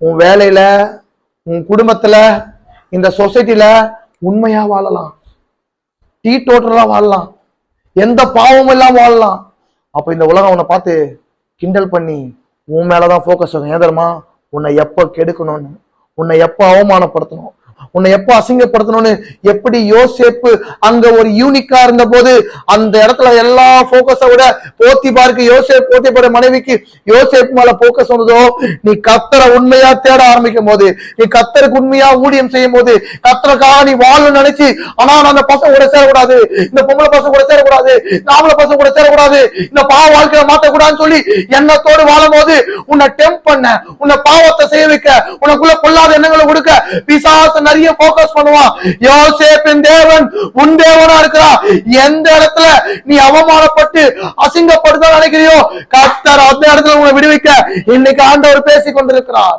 உன் வேலையில உன் குடும்பத்துல இந்த சொசைட்டில உண்மையா வாழலாம். டீ டோட்டலா வாழலாம். எந்த பாவமும் இல்லாம வாழலாம். அப்ப இந்த உலகம் உன்னை பார்த்து கிண்டல் பண்ணி உன் மேலதான் ஃபோக்கஸ் ஆகும் ஏன் தெரியுமா? உன்னை எப்ப கெடுக்கணும்னு உன்னை எப்ப அவமானப்படுத்தணும்? உன்னை எப்போ அசிங்கப்படுத்தணும்னு எப்படி யோசேப்பு? அங்க ஒரு யூனிக்கா இருந்த போது அந்த இடத்துல எல்லா போக்கஸை விட போத்தி பார்க்க யோசேப் போத்திப்பட மனைவிக்கு யோசேப் மேல போக்கஸ் வந்ததோ நீ கத்தரை உண்மையா தேட ஆரம்பிக்கும் போது நீ கத்தருக்கு உண்மையா ஊழியம் செய்யும் போது கத்தருக்காக நீ வாழணும்னு நினைச்சு ஆனா நான் அந்த பசங்க கூட சேரக்கூடாது இந்த பொம்பளை பசங்க கூட சேரக்கூடாது நாமள பசங்க கூட சேரக்கூடாது இந்த பாவ வாழ்க்கையை மாத்தக்கூடாதுன்னு சொல்லி எண்ணத்தோடு வாழும் போது உன்னை டெம்ப் பண்ண உன்னை பாவத்தை செய்ய வைக்க உனக்குள்ள கொள்ளாத எண்ணங்களை கொடுக்க விசாச நிறைய போக்கஸ் பண்ணுவான். யோசேப்பின் தேவன் உன் தேவனா இருக்கிறா எந்த இடத்துல நீ அவமானப்பட்டு அசிங்கப்படுத்த நினைக்கிறியோ கத்தர் அந்த இடத்துல உன்னை விடுவிக்க. இன்னைக்கு ஆண்டவர் பேசிக் கொண்டிருக்கிறார்